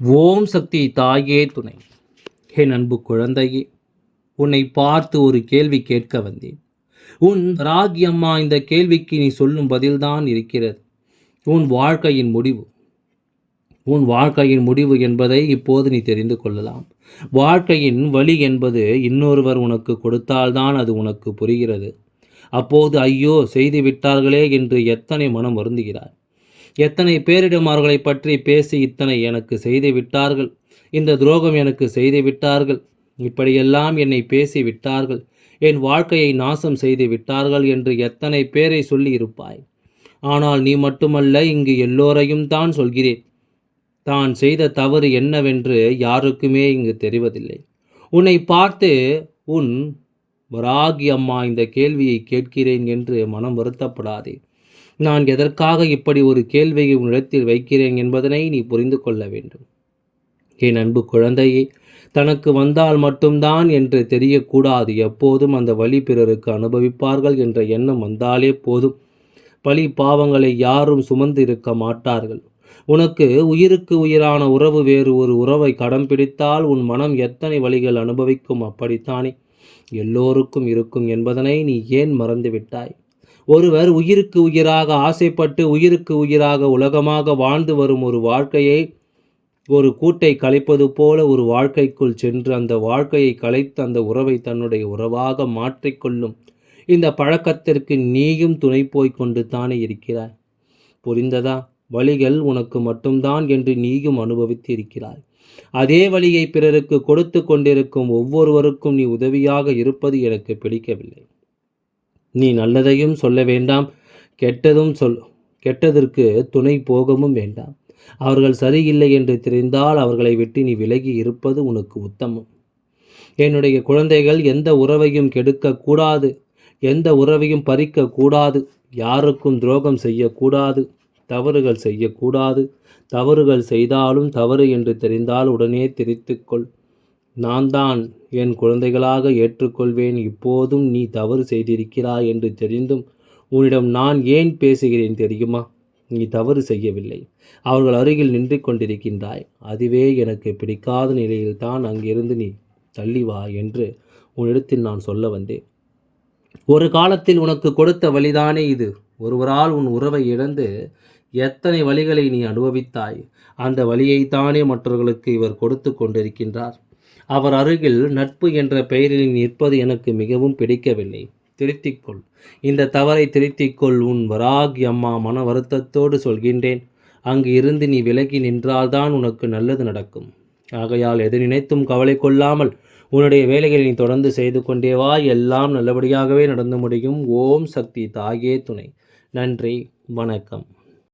ஓம் சக்தி தாயே துணை. என் அன்பு குழந்தையே உன்னை பார்த்து ஒரு கேள்வி கேட்க வந்தேன். உன் ராகி அம்மா இந்த கேள்விக்கு நீ சொல்லும் பதில்தான் இருக்கிறது. உன் வாழ்க்கையின் முடிவு. உன் வாழ்க்கையின் முடிவு என்பதை இப்போது நீ தெரிந்து கொள்ளலாம். வாழ்க்கையின் வழி என்பது இன்னொருவர் உனக்கு கொடுத்தால்தான் அது உனக்கு புரிகிறது. அப்போது ஐயோ செய்து விட்டார்களே என்று எத்தனை மனம் வருந்துகிறாய். எத்தனை பேரிடம் அவர்களை பற்றி பேசி இத்தனை எனக்கு செய்து விட்டார்கள்? இந்த துரோகம் எனக்கு செய்து விட்டார்கள். இப்படியெல்லாம் என்னை பேசி விட்டார்கள். என் வாழ்க்கையை நாசம் செய்து விட்டார்கள் என்று எத்தனை பேரை சொல்லி இருப்பாய்? ஆனால் நீ மட்டுமல்ல இங்கு எல்லோரையும் தான் சொல்கிறேன். தான் செய்த தவறு என்னவென்று யாருக்குமே இங்கு தெரிவதில்லை. உன்னை பார்த்து உன் வராகி அம்மா இந்த கேள்வியை கேட்கிறேன் என்று மனம் வருத்தப்படாதே. நான் எதற்காக இப்படி ஒரு கேள்வியை உன்னிடத்தில் வைக்கிறேன் என்பதனை நீ புரிந்து கொள்ள வேண்டும். என் அன்பு குழந்தையே தனக்கு வந்தால் மட்டும்தான் என்று தெரியக்கூடாது. எப்போதும் அந்த வழி பிறருக்கு அனுபவிப்பார்கள் என்ற எண்ணம் வந்தாலே போதும். பழி பாவங்களை யாரும் சுமந்து இருக்க மாட்டார்கள். உனக்கு உயிருக்கு உயிரான உறவு வேறு ஒரு உறவை கடம் பிடித்தால் உன் மனம் எத்தனை வழிகள் அனுபவிக்கும்? அப்படித்தானே? எல்லோருக்கும் இருக்கும் என்பதனை நீ ஏன் மறந்துவிட்டாய்? ஒருவர் உயிருக்கு உயிராக ஆசைப்பட்டு உயிருக்கு உயிராக உலகமாக வாழ்ந்து வரும் ஒரு வாழ்க்கையை ஒரு கூட்டை கலைப்பது போல ஒரு வாழ்க்கைக்குள் சென்று அந்த வாழ்க்கையை கலைத்து அந்த உறவை தன்னுடைய உறவாக மாற்றிக்கொள்ளும் இந்த பழக்கத்திற்கு நீயும் துணை போய் கொண்டு தானே இருக்கிறாய். புரிந்ததா? வழிகள் உனக்கு மட்டும்தான் என்று நீயும் அனுபவித்து இருக்கிறாய் அதே வழியை பிறருக்கு கொடுத்து கொண்டிருக்கும் ஒவ்வொருவருக்கும் நீ உதவியாக இருப்பது எனக்கு பிடிக்கவில்லை. நீ நல்லதையும் சொல்ல வேண்டாம் கெட்டதும் சொல் கெட்டதற்கு துணை போகவும் வேண்டாம். அவர்கள் சரியில்லை என்று தெரிந்தால் அவர்களை விட்டு நீ விலகி இருப்பது உனக்கு உத்தமம். என்னுடைய குழந்தைகள் எந்த உறவையும் கெடுக்கக்கூடாது எந்த உறவையும் பறிக்கக்கூடாது யாருக்கும் துரோகம் செய்யக்கூடாது தவறுகள் செய்யக்கூடாது தவறுகள் செய்தாலும் தவறு என்று தெரிந்தால் உடனே திரித்துக்கொள். நான் தான் என் குழந்தைகளாக ஏற்றுக்கொள்வேன். இப்போதும் நீ தவறு செய்திருக்கிறாய் என்று தெரிந்தும் உன்னிடம் நான் ஏன் பேசுகிறேன் தெரியுமா? நீ தவறு செய்யவில்லை. அவர்கள் அருகில் நின்று கொண்டிருக்கின்றாய். அதுவே எனக்கு பிடிக்காத நிலையில்தான் அங்கிருந்து நீ தள்ளி வா என்று உன்னிடத்தில் நான் சொல்ல வந்தேன். ஒரு காலத்தில் உனக்கு கொடுத்த வழிதானே இது? ஒருவரால் உன் உறவை இழந்து எத்தனை வழிகளை நீ அனுபவித்தாய்? அந்த வழியைத்தானே மற்றவர்களுக்கு இவர் கொடுத்து கொண்டிருக்கின்றார். அவர் அருகில் நட்பு என்ற பெயரில் நிற்பது எனக்கு மிகவும் பிடிக்கவில்லை. திருத்திக்கொள். இந்த தவறை திருத்திக்கொள். உன் வராகி அம்மா மன வருத்தத்தோடு சொல்கின்றேன். அங்கு இருந்து நீ விலகி நின்றால்தான் உனக்கு நல்லது நடக்கும். ஆகையால் எது நினைத்தும் கவலை கொள்ளாமல் உன்னுடைய வேலைகளை நீ தொடர்ந்து செய்து கொண்டே வா. எல்லாம் நல்லபடியாகவே நடந்து முடியும். ஓம் சக்தி தாயே துணை. நன்றி. வணக்கம்.